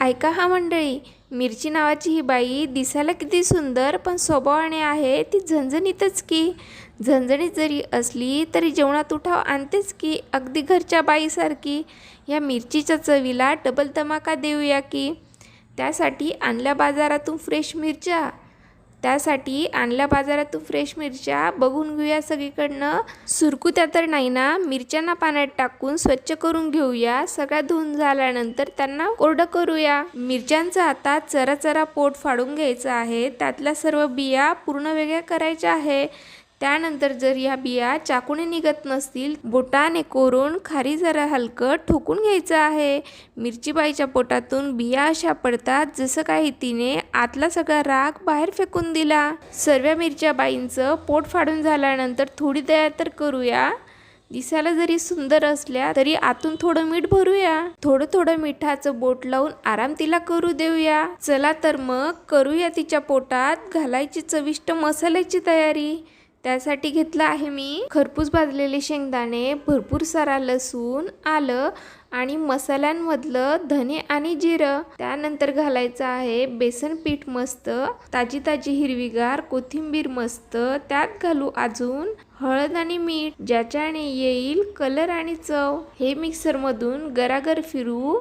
ऐका हा मंडळी मिरची नावाची ही बाई दिसायला किती सुंदर पण स्वभावाने आहे ती झणझणीतच की. झणझणीत जरी असली तरी जेवणात उठाव आणतेच की अगदी घरच्या बाईसारखी. या मिरचीच्या चवीला डबल धमाका देऊया की. त्यासाठी आणल्या बाजारातून फ्रेश मिरच्या. त्यासाठी आणल्या बाजारातून फ्रेश मिरच्या. बघून घेऊया सगळीकडनं. सुरकुत्या तर नाही ना मिरच्यांना पाण्यात टाकून स्वच्छ करून घेऊया. सगळ्या धुवून झाल्यानंतर त्यांना कोरडं करूया. मिरच्यांचं आता चरा चरा पोट फाडून घ्यायचं आहे. त्यातल्या सर्व बिया पूर्ण वेगळ्या करायच्या आहे. त्यानंतर जर या बिया चाकूने निघत नसतील बोटाने कोरून खारी जरा हलकं ठोकून घ्यायचं आहे. मिरचीबाईच्या पोटातून बिया अशा पडतात जसं काही तिने आतला सगळा राग बाहेर फेकून दिला. सर्व मिरच्या बाईंचं पोट फाडून झाल्यानंतर थोडी दया तर करूया. दिसायला जरी सुंदर असल्या तरी आतून थोडं मीठ भरूया. थोडं थोडं मिठाचं बोट लावून आराम तिला करू देऊया. चला तर मग करूया तिच्या पोटात घालायची चविष्ट मसाल्याची तयारी. त्यासाठी घेतलं आहे मी खरपूस भाजलेले शेंगदाणे भरपूर सारा लसूण आलं आणि मसाल्यांमधलं धने आणि जिरं. त्यानंतर घालायचं आहे बेसन पीठ मस्त ताजी ताजी हिरवीगार कोथिंबीर मस्त त्यात घालू अजून हळद आणि मीठ ज्याच्याने येईल कलर आणि चव. हे मिक्सरमधून गरागर फिरू.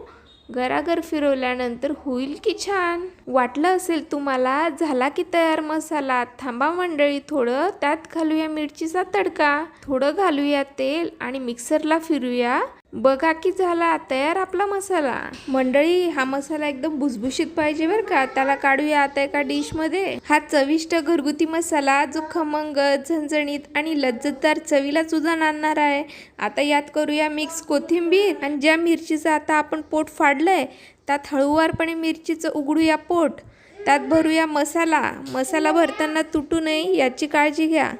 घराघर फिरवल्यानंतर होईल की छान? वाटलं असेल तुम्हाला? झाला की तयार मसाला? थांबा मंडळी थोडं त्यात घालूया मिरचीचा तडका. थोडं घालूया तेल आणि मिक्सरला फिरूया बघा की झाला तयार आपला मसाला. मंडळी हा मसाला एकदम भुसभुशीत पाहिजे बरं का. त्याला काढूया आता एका डिशमध्ये. हा चविष्ट घरगुती मसाला जो खमंग झणझणीत आणि लज्जतदार चवीला सुद्धा आणणार आहे. आता यात करूया मिक्स कोथिंबीर आणि ज्या मिरचीचं आता आपण पोट फाडलंय त्यात हळूवारपणे मिरचीचं उघडूया पोट. त्यात भरूया मसाला. मसाला भरताना तुटू नये याची काळजी घ्या.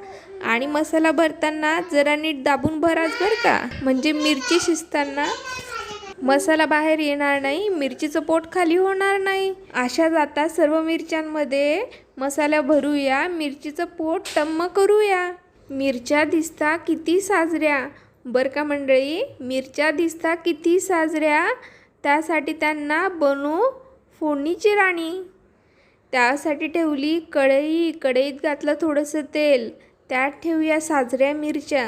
आणि मसाला भरताना जरा नीट दाबून भराच बरं का. म्हणजे मिरची शिजताना मसाला बाहेर येणार नाही मिरचीचं पोट खाली होणार नाही. अशा जाता सर्व मिरच्यांमध्ये मसाला भरूया मिरचीचं पोट टम्म करूया. मिरच्या दिसता किती साजऱ्या. बरं का मंडळी? मिरच्या दिसता किती साजऱ्या. त्यासाठी त्यांना बनू फोडणीची राणी. त्यासाठी ठेवली कढई कढईत घातलं थोडंसं तेल त्यात ठेवूया साजऱ्या मिरच्या.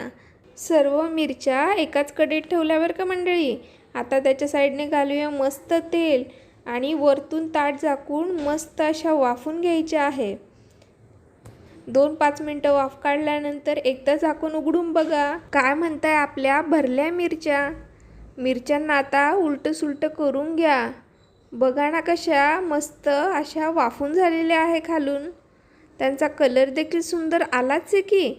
सर्व मिरच्या एकाच कढईत ठेवल्यावर का मंडळी? आता त्याच्या साईडने घालूया मस्त तेल आणि वरतून ताट झाकून मस्त अशा वाफून घ्यायच्या आहे. दोन पाच मिनटं वाफ काढल्यानंतर एकदा झाकून उघडून बघा. काय म्हणताय आपल्या भरल्या मिरच्या? मिरच्यांना आता उलटं सुलटं करून घ्या. बघा ना कशा मस्त अशा वाफून झालेल्या आहे खालून. त्यांचा कलर देखील सुंदर आलाच आहे की.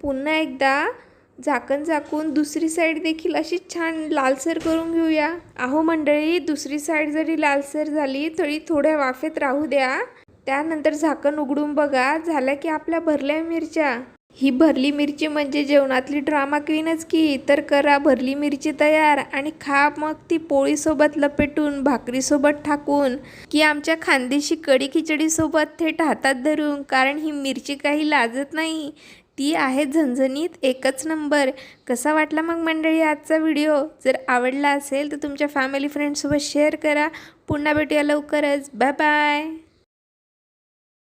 पुन्हा एकदा झाकण झाकून दुसरी साईड देखील अशी छान लालसर करून घेऊया. अहो मंडळी दुसरी साईड जरी लालसर झाली तरी थोड्या वाफेत राहू द्या. त्यानंतर झाकण उघडून बघा झाल्या की आपल्या भरल्या मिरच्या. ही भरली मिरची म्हणजे जेवणातली ड्रामा क्वीनच की तर करा भरली मिरची तयार आणि खा मग ती पोळीसोबत लपेटून भाकरीसोबत टाकून की आमच्या खानदेशी कडी खिचडीसोबत थेट हातात धरून कारण ही मिरची काही लाजत नाही. ती आहे झणझणीत एकच नंबर. कसा वाटला मग मंडळी आजचा व्हिडिओ? जर आवडला असेल तर तुमच्या फॅमिली फ्रेंडसोबत शेअर करा. पुन्हा भेटूया लवकरच. Bye bye